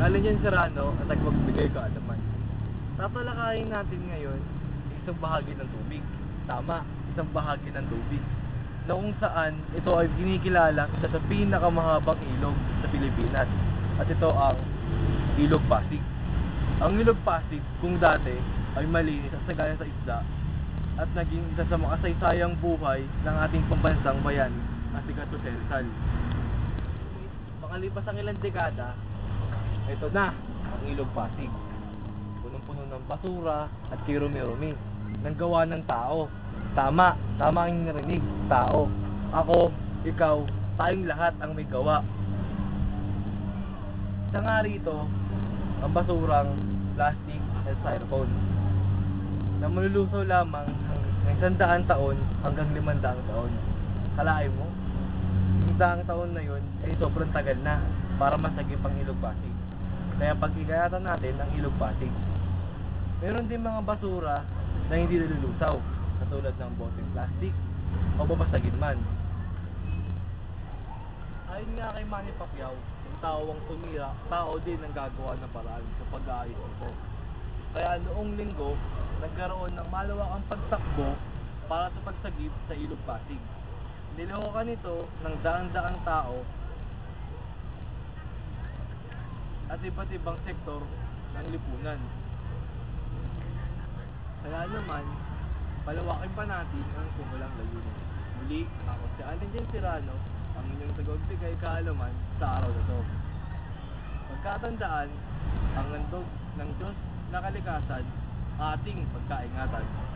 Allen Serrano at nagmagbigay ka naman. Tatalakayin natin ngayon isang bahagi ng tubig. Tama, isang bahagi ng tubig. Na kung saan ito ay kinikilala isa sa pinakamahabang ilog sa Pilipinas. At ito ang Ilog Pasig. Ang Ilog Pasig kung dati ay malinis at sagaya sa isda at naging isa sa makasaysayang buhay ng ating pambansang bayani na si Gato Rizal. Makalipas ang ilang dekada, ito na ang Ilog Pasig. Punong-puno ng basura at kirumi-rumi ng gawa ng tao. Tama, tama ang narinig, tao. Ako, ikaw, tayong lahat ang may gawa. Isa nga rito, ang basurang plastic at styrofoam na malulusaw lamang ng isandaan taon hanggang limandaang taon. Kalaay mo, isandaan taon na yun ay sobrang tagal na para masagip ang ilog Pasig. Kaya pag-igayatan natin ang ilog Pasig. Meron din mga basura na hindi nalulusaw, katulad ng boteng plastic o babasagin man. Ayon nga kay Manny Pacquiao, yung tao ang tumira, tao din ang gagawa ng paraan sa pag-aayos nito. Kaya noong linggo, nagkaroon ng malawakang pagtakbo para sa pagsagip sa Ilog Pasig. Nilawakan nito ng daan-daang tao at iba't ibang sektor ng lipunan. Kaya naman, palawakin pa natin ang kumulang layunin. Muli, ako si Allen Jen Serrano, ang inyong tagagbigay kaalaman sa araw na to. Pagkatandaan, ang handog ng Diyos na kalikasan, ating pagkaingatan.